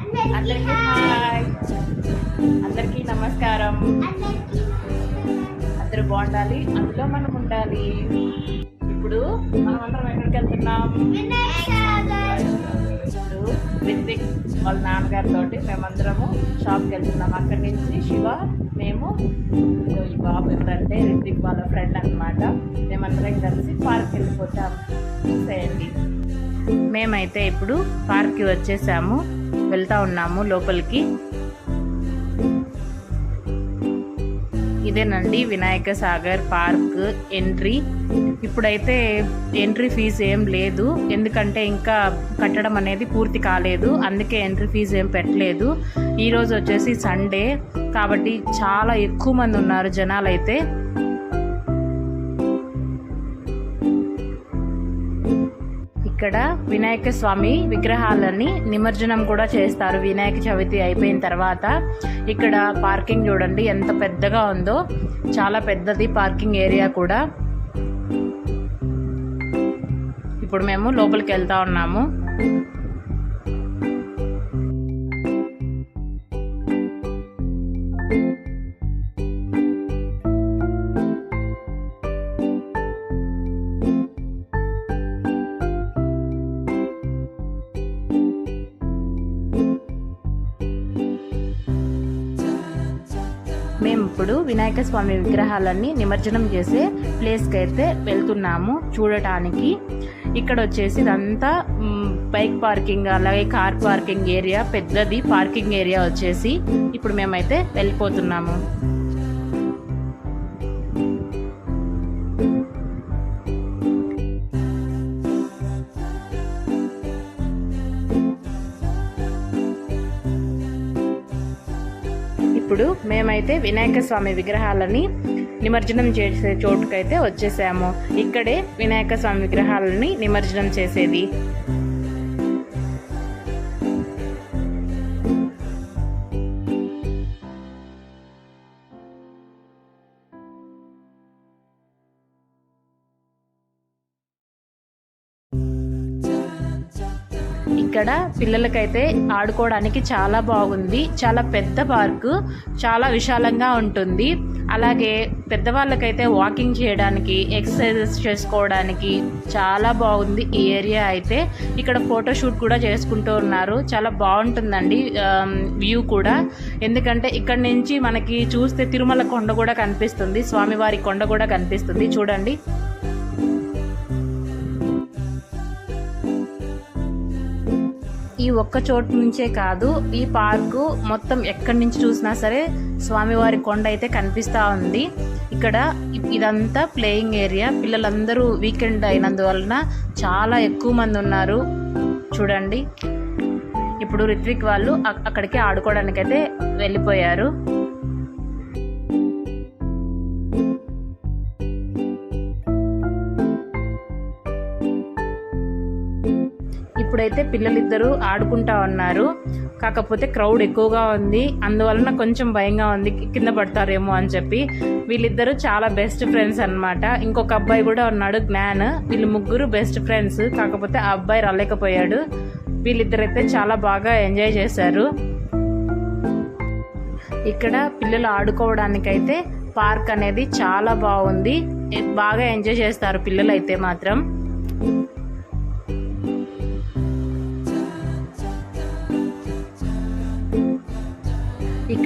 అందరికీ హాయ్. అందరికీ నమస్కారం. అందరూ బాగుండాలి. అందులో మనం ఉండాలి. ఇప్పుడు మనం అందరం ఎక్కడికి వెళ్తున్నాం? ఇప్పుడు రిత్విక్ వాళ్ళ నాన్నగారితో మేమందరము షాప్కి వెళ్తున్నాం. అక్కడి నుంచి శివ మేము ఈ బాబు ఎవరంటే రిత్విక్ వాళ్ళ ఫ్రెండ్ అనమాట మేమందరం కలిసి పార్క్ వెళ్ళిపోతాం. చేయండి మేమైతే ఇప్పుడు పార్క్కి వచ్చేసాము. వెళ్తా ఉన్నాము లోపలికి. ఇదేనండి వినాయక సాగర్ పార్క్ ఎంట్రీ. ఇప్పుడైతే ఎంట్రీ ఫీజు ఏం లేదు. ఎందుకంటే ఇంకా కట్టడం అనేది పూర్తి కాలేదు. అందుకే ఎంట్రీ ఫీజు ఏం పెట్టలేదు. ఈరోజు వచ్చేసి సండే. కాబట్టి చాలా ఎక్కువ మంది ఉన్నారు జనాలు అయితే ఇక్కడ వినాయక స్వామి విగ్రహాలని నిమజ్జనం కూడా చేస్తారు. వినాయక చవితి అయిపోయిన తర్వాత ఇక్కడ పార్కింగ్ చూడండి ఎంత పెద్దగా ఉందో. చాలా పెద్దది పార్కింగ్ ఏరియా కూడా. ఇప్పుడు మేము లోపలికి వెళ్తా ఉన్నాము. ఇప్పుడు వినాయక స్వామి విగ్రహాలన్నీ నిమజ్జనం చేసే ప్లేస్కి అయితే వెళ్తున్నాము చూడటానికి. ఇక్కడ వచ్చేసి ఇదంతా బైక్ పార్కింగ్ అలాగే కార్ పార్కింగ్ ఏరియా పెద్దది పార్కింగ్ ఏరియా వచ్చేసి ఇప్పుడు మేమైతే వెళ్ళిపోతున్నాము. అయితే వినాయక స్వామి విగ్రహాలని నిమజ్జనం చేసే చోటుకైతే వచ్చేసాము. ఇక్కడే వినాయక స్వామి విగ్రహాలని నిమజ్జనం చేసేది. ఇక్కడ పిల్లలకైతే ఆడుకోవడానికి చాలా బాగుంది. చాలా పెద్ద పార్కు చాలా విశాలంగా ఉంటుంది. అలాగే పెద్దవాళ్ళకైతే వాకింగ్ చేయడానికి ఎక్సర్సైజెస్ చేసుకోవడానికి చాలా బాగుంది ఈ ఏరియా అయితే. ఇక్కడ ఫోటోషూట్ కూడా చేసుకుంటూ ఉన్నారు. చాలా బాగుంటుందండి వ్యూ కూడా. ఎందుకంటే ఇక్కడ నుంచి మనకి చూస్తే తిరుమల కొండ కూడా కనిపిస్తుంది స్వామివారి కొండ కూడా కనిపిస్తుంది. చూడండి. ఈ ఒక్క చోటు నుంచే కాదు ఈ పార్కు మొత్తం ఎక్కడి నుంచి చూసినా సరే స్వామివారి కొండ అయితే కనిపిస్తూ ఉంది. ఇక్కడ ఇదంతా ప్లేయింగ్ ఏరియా. పిల్లలందరూ వీకెండ్ అయినందువలన చాలా ఎక్కువ మంది ఉన్నారు. చూడండి. ఇప్పుడు రిత్విక్ వాళ్ళు అక్కడికి ఆడుకోవడానికైతే వెళ్ళిపోయారు. ఇప్పుడైతే పిల్లలిద్దరూ ఆడుకుంటా ఉన్నారు. కాకపోతే క్రౌడ్ ఎక్కువగా ఉంది. అందువలన కొంచెం భయంగా ఉంది. కింద పడతారేమో అని చెప్పి. వీళ్ళిద్దరూ చాలా బెస్ట్ ఫ్రెండ్స్ అన్నమాట. ఇంకొక అబ్బాయి కూడా ఉన్నాడు జ్ఞాన్. వీళ్ళు ముగ్గురు బెస్ట్ ఫ్రెండ్స్. కాకపోతే ఆ అబ్బాయి రాలేకపోయాడు. వీళ్ళిద్దరైతే చాలా బాగా ఎంజాయ్ చేశారు. ఇక్కడ పిల్లలు ఆడుకోవడానికైతే పార్క్ అనేది చాలా బాగుంది. బాగా ఎంజాయ్ చేస్తారు పిల్లలు అయితే మాత్రం.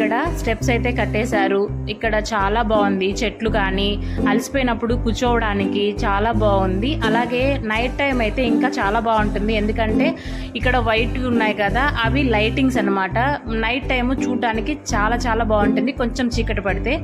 ఇక్కడ స్టెప్స్ అయితే కట్టేశారు. ఇక్కడ చాలా బాగుంది. చెట్లు కానీ అలసిపోయినప్పుడు కూర్చోవడానికి చాలా బాగుంది. అలాగే నైట్ టైం అయితే ఇంకా చాలా బాగుంటుంది. ఎందుకంటే ఇక్కడ వైట్ ఉన్నాయి కదా అవి లైటింగ్స్ అన్నమాట. నైట్ టైం చూడడానికి చాలా చాలా బాగుంటుంది. కొంచెం చీకటి పడితే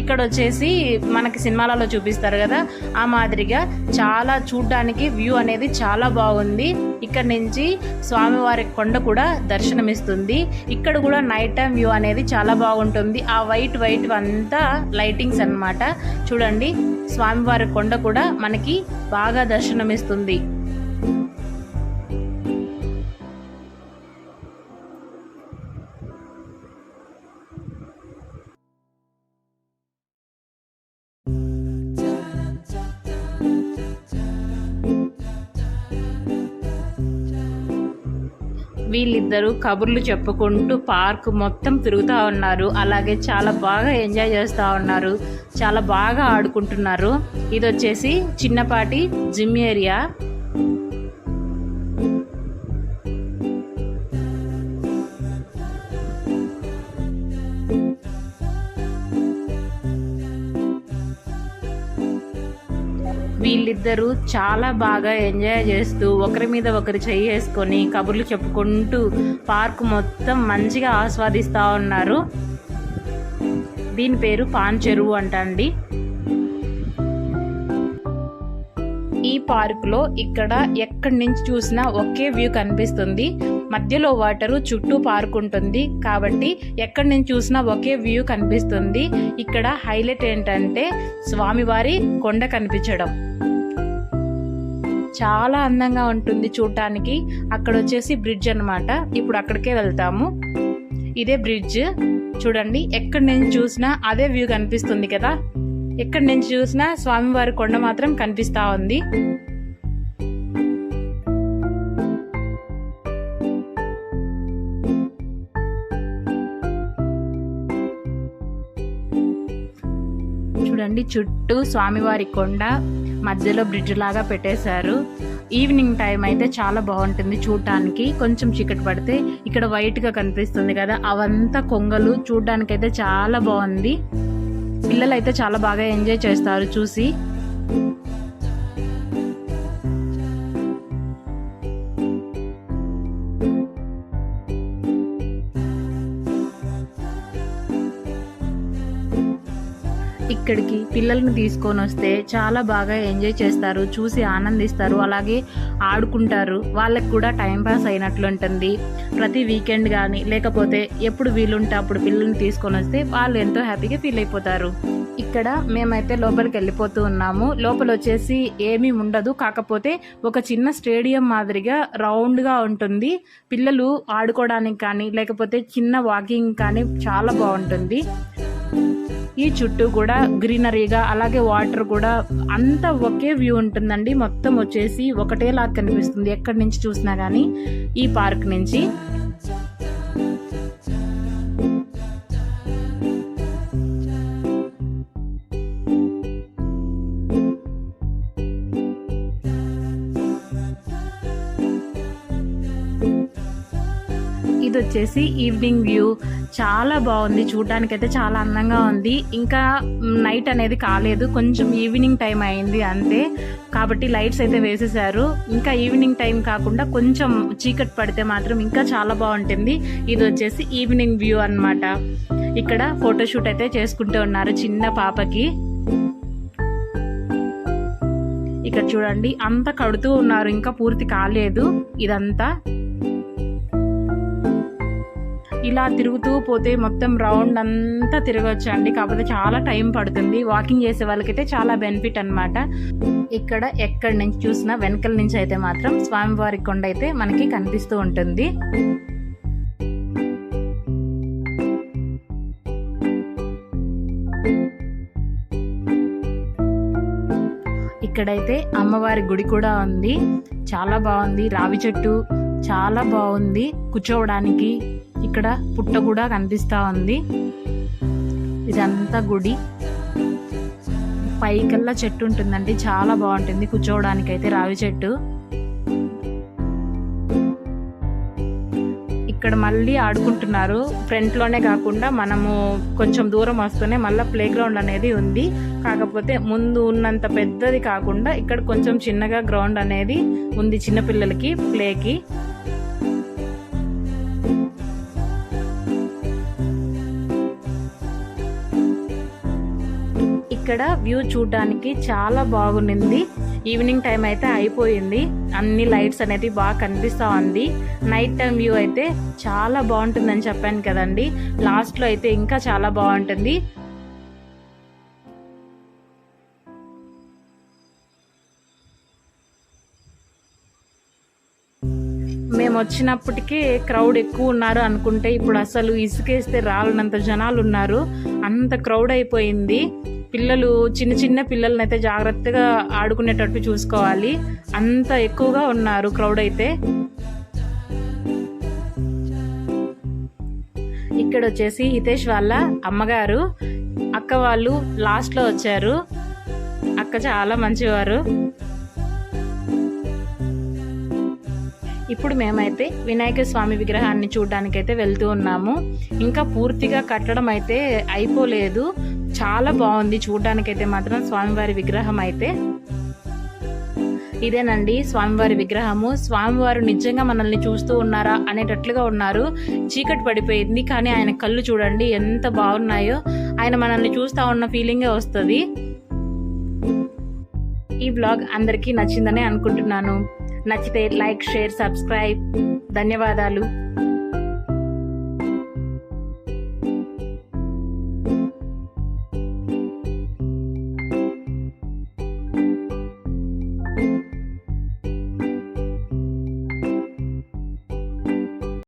ఇక్కడ వచ్చేసి మనకి సినిమాలలో చూపిస్తారు కదా ఆ మాదిరిగా చాలా చూడడానికి వ్యూ అనేది చాలా బాగుంది. ఇక్కడ నుంచి స్వామివారి కొండ కూడా దర్శనమిస్తుంది. ఇక్కడ కూడా నైట్ టైం వ్యూ అనేది చాలా బాగుంటుంది. ఆ వైట్ వైట్ అంతా లైటింగ్స్ అన్నమాట. చూడండి స్వామివారి కొండ కూడా మనకి బాగా దర్శనమిస్తుంది. వీళ్ళిద్దరూ కబుర్లు చెప్పుకుంటూ పార్క్ మొత్తం తిరుగుతూ ఉన్నారు. అలాగే చాలా బాగా ఎంజాయ్ చేస్తూ ఉన్నారు. చాలా బాగా ఆడుకుంటున్నారు. ఇది వచ్చేసి చిన్నపాటి జిమ్ ఏరియా. ఇద్దరు చాలా బాగా ఎంజాయ్ చేస్తూ ఒకరి మీద ఒకరు చెయ్యి వేసుకొని కబుర్లు చెప్పుకుంటూ పార్క్ మొత్తం మంచిగా ఆస్వాదిస్తూ ఉన్నారు. దీని పేరు పాన్ చెరువు అంట అండి ఈ పార్కులో ఇక్కడ ఎక్కడి నుంచి చూసినా ఒకే వ్యూ కనిపిస్తుంది. మధ్యలో వాటరు చుట్టూ పార్క్ ఉంటుంది. కాబట్టి ఎక్కడి నుంచి చూసినా ఒకే వ్యూ కనిపిస్తుంది. ఇక్కడ హైలైట్ ఏంటంటే స్వామివారి కొండ కనిపించడం. చాలా అందంగా ఉంటుంది చూడటానికి అక్కడ వచ్చేసి బ్రిడ్జ్ అన్నమాట. ఇప్పుడు అక్కడికే వెళ్తాము. ఇదే బ్రిడ్జ్. చూడండి ఎక్కడి నుంచి చూసినా అదే వ్యూ కనిపిస్తుంది కదా. ఎక్కడి నుంచి చూసినా స్వామివారి కొండ మాత్రం కనిపిస్తా ఉంది. చూడండి చుట్టూ స్వామివారి కొండ. మధ్యలో బ్రిడ్జ్ లాగా పెట్టేశారు. ఈవినింగ్ టైం అయితే చాలా బాగుంటుంది చూడటానికి కొంచెం చీకటి పడితే ఇక్కడ వైట్గా కనిపిస్తుంది కదా అవంతా కొంగలు చూడడానికి అయితే చాలా బాగుంది. పిల్లలు అయితే చాలా బాగా ఎంజాయ్ చేస్తారు చూసి. ఇక్కడికి పిల్లల్ని తీసుకొని వస్తే చాలా బాగా ఎంజాయ్ చేస్తారు చూసి ఆనందిస్తారు అలాగే ఆడుకుంటారు. వాళ్ళకి కూడా టైం పాస్ అయినట్లు ఉంటుంది. ప్రతి వీకెండ్ కానీ లేకపోతే ఎప్పుడు వీలుంటే అప్పుడు పిల్లల్ని తీసుకొని వస్తే వాళ్ళు ఎంతో హ్యాపీగా ఫీల్ అయిపోతారు. ఇక్కడ మేమైతే లోపలికి వెళ్ళిపోతూ ఉన్నాము. లోపల వచ్చేసి ఏమీ ఉండదు. కాకపోతే ఒక చిన్న స్టేడియం మాదిరిగా రౌండ్గా ఉంటుంది. పిల్లలు ఆడుకోవడానికి కానీ లేకపోతే చిన్న వాకింగ్ కానీ చాలా బాగుంటుంది. ఈ చుట్టూ కూడా గ్రీనరీగా అలాగే వాటర్ కూడా అంతా ఒకే వ్యూ ఉంటుందండి. మొత్తం వచ్చేసి ఒకటేలా కనిపిస్తుంది. ఎక్కడి నుంచి చూసినా కానీ ఈ పార్క్ నుంచి. ఇది వచ్చేసి ఈవినింగ్ వ్యూ. చాలా బాగుంది. చూడడానికైతే అయితే చాలా అందంగా ఉంది. ఇంకా నైట్ అనేది కాలేదు. కొంచెం ఈవినింగ్ టైం అయింది అంతే. కాబట్టి లైట్స్ అయితే వేసేసారు. ఇంకా ఈవినింగ్ టైం కాకుండా కొంచెం చీకటి పడితే మాత్రం ఇంకా చాలా బాగుంటుంది. ఇది వచ్చేసి ఈవినింగ్ వ్యూ అన్నమాట. ఇక్కడ ఫోటోషూట్ అయితే చేసుకుంటూ ఉన్నారు చిన్న పాపకి. ఇక్కడ చూడండి అంతా కడుతూ ఉన్నారు. ఇంకా పూర్తి కాలేదు ఇదంతా. ఇలా తిరుగుతూ పోతే మొత్తం రౌండ్ అంతా తిరగచ్చు అండి కాకపోతే చాలా టైం పడుతుంది. వాకింగ్ చేసే వాళ్ళకైతే చాలా బెనిఫిట్ అన్నమాట. ఇక్కడ ఎక్కడి నుంచి చూసినా వెనకల నుంచి అయితే మాత్రం స్వామివారి కొండ అయితే మనకి కనిపిస్తూ ఉంటుంది. ఇక్కడైతే అమ్మవారి గుడి కూడా ఉంది. చాలా బాగుంది. రావి చెట్టు చాలా బాగుంది. కూర్చోవడానికి ఇక్కడ పుట్ట కూడా కనిపిస్తా ఉంది. ఇదంతా గుడి. పైకల్లా చెట్టు ఉంటుందండి. చాలా బాగుంటుంది. కూర్చోవడానికి అయితే రావి చెట్టు. ఇక్కడ మళ్ళీ ఆడుకుంటున్నారు. ఫ్రంట్లోనే కాకుండా మనము కొంచెం దూరం వస్తూనే మళ్ళీ ప్లే గ్రౌండ్ అనేది ఉంది. కాకపోతే ముందు ఉన్నంత పెద్దది కాకుండా ఇక్కడ కొంచెం చిన్నగా గ్రౌండ్ అనేది ఉంది చిన్నపిల్లలకి ప్లేకి ఇక్కడ వ్యూ చూడడానికి చాలా బాగుంది ఈవినింగ్ టైం అయితే అయిపోయింది. అన్ని లైట్స్ అనేది బాగా కనిపిస్తా ఉంది. నైట్ టైం వ్యూ అయితే చాలా బాగుంటుందని చెప్పాను కదండి. లాస్ట్లో అయితే ఇంకా చాలా బాగుంటుంది. మేము వచ్చినప్పటికీ క్రౌడ్ ఎక్కువ ఉన్నారు అనుకుంటే ఇప్పుడు అసలు ఇసుకేస్తే రాలనంత జనాలు ఉన్నారు. అంత క్రౌడ్ అయిపోయింది. పిల్లలు చిన్న చిన్న పిల్లల్ని అయితే జాగ్రత్తగా ఆడుకునేటట్టు చూసుకోవాలి. అంత ఎక్కువగా ఉన్నారు క్రౌడ్ అయితే. ఇక్కడ వచ్చేసి హితేష్ వాళ్ళ అమ్మగారు. అక్క వాళ్ళు లాస్ట్లో వచ్చారు. అక్క చాలా మంచివారు. ఇప్పుడు మేమైతే వినాయక స్వామి విగ్రహాన్ని చూడడానికైతే వెళ్తూ ఉన్నాము. ఇంకా పూర్తిగా కట్టడం అయితే అయిపోలేదు. చాలా బాగుంది. చూడడానికైతే మాత్రం స్వామివారి విగ్రహం అయితే. ఇదేనండి స్వామివారి విగ్రహము. స్వామివారు నిజంగా మనల్ని చూస్తూ ఉన్నారా అనేటట్లుగా ఉన్నారు. చీకటి పడిపోయింది కానీ ఆయన కళ్ళు చూడండి ఎంత బాగున్నాయో. ఆయన మనల్ని చూస్తూ ఉన్న ఫీలింగే వస్తుంది. ఈ బ్లాగ్ అందరికీ నచ్చిందని అనుకుంటున్నాను. నచ్చితే లైక్ షేర్ సబ్స్క్రైబ్. ధన్యవాదాలు.